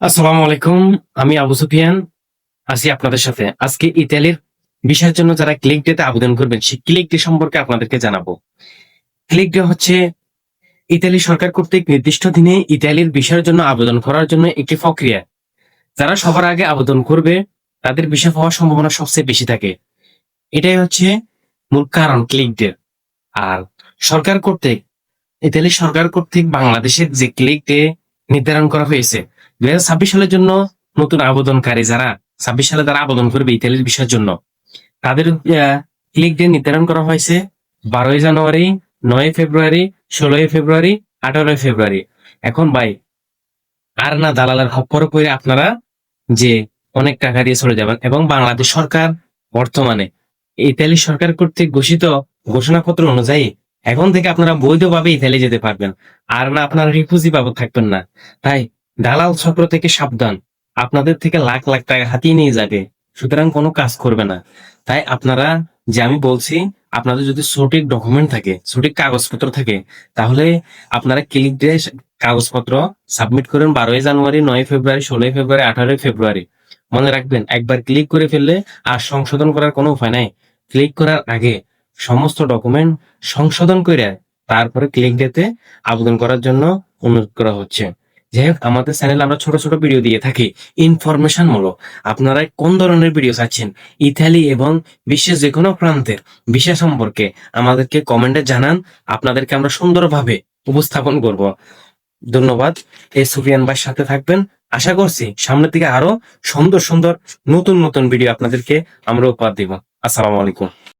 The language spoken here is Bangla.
আসসালামু আলাইকুম, আমি আবু সুফিয়ান। আছি আপনাদের সাথে। আজকে ইতালির বিষয়ের জন্য যারা ক্লিক ডেতে আবেদন করবেন, সেই ক্লিক ডে সম্পর্কে আপনাদেরকে জানাব। ক্লিক ডে হচ্ছে ইতালি সরকার কর্তৃক নির্দিষ্ট দিনে ইতালির বিষয়ের জন্য আবেদন করার জন্য একটি প্রক্রিয়া। যারা সবার আগে আবেদন করবে, তাদের বিষয় পাওয়ার সম্ভাবনা সবচেয়ে বেশি থাকে। এটাই হচ্ছে মূল কারণ ক্লিক ডে আর সরকার কর্তৃক, ইতালি সরকার কর্তৃক বাংলাদেশের যে ক্লিক ডে নির্ধারণ করা হয়েছে দুই হাজার ছাব্বিশ সালের জন্য নতুন আবেদনকারী যারা ছাব্বিশ সালে তারা আবেদন করবে ইতালির বিষয়ের জন্য, তাদের ক্লিক ডে নির্ধারণ করা হয়েছে বারোই জানুয়ারি, নয় ফেব্রুয়ারি, ষোলোই ফেব্রুয়ারি, আঠারোই ফেব্রুয়ারি। এখন ভাই, আর না দালালের হপ্পর করে আপনারা যে অনেক টাকা দিয়ে চলে যাবেন এবং বাংলাদেশ সরকার বর্তমানে ইতালি সরকার কর্তৃক ঘোষিত ঘোষণাপত্র অনুযায়ী এখন থেকে আপনারা বৈধভাবে ইতালি যেতে পারবেন। আর না আপনারা রিফিউজি বাবদ থাকবেন না। তাই দালাল চক্র থেকে সাবধান। আপনাদের থেকে লাখ লাখ টাকা হাতিয়ে নিয়ে যাবে। সুতরাং কোনো কাজ করবে না। তাই আপনারা যে আমি বলছি, আপনাদের যদি সঠিক ডকুমেন্ট থাকে, সঠিক কাগজপত্র থাকে, তাহলে আপনারা ক্লিক দিয়ে কাগজপত্র সাবমিট করেন বারোই জানুয়ারি নয় ফেব্রুয়ারি, ষোলোই ফেব্রুয়ারি, আঠারোই ফেব্রুয়ারি। মনে রাখবেন, একবার ক্লিক করে ফেললে আর সংশোধন করার কোনো উপায় নাই। ক্লিক করার আগে সমস্ত ডকুমেন্ট সংশোধন করে তারপরে ক্লিক ডেতে আবেদন করার জন্য অনুরোধ করা হচ্ছে। হোক আমাদের চ্যানেলে আমরা ছোট ছোট ভিডিও দিয়ে থাকি। ইনফরমেশন মূলক। আপনারা কোন ধরনের ভিডিও চাচ্ছেন? ইতালি এবং বিশ্বের যে কোনো প্রান্তের বিষয় সম্পর্কে আমাদেরকে কমেন্টে জানান। আপনাদেরকে আমরা সুন্দরভাবে উপস্থাপন করব। ধন্যবাদ। এই সুফিয়ান ভাইয়ের সাথে থাকবেন। আশা করছি সামনের দিকে আরও সুন্দর সুন্দর নতুন নতুন ভিডিও আপনাদেরকে আমরা উপহার দিব। আসসালামু আলাইকুম।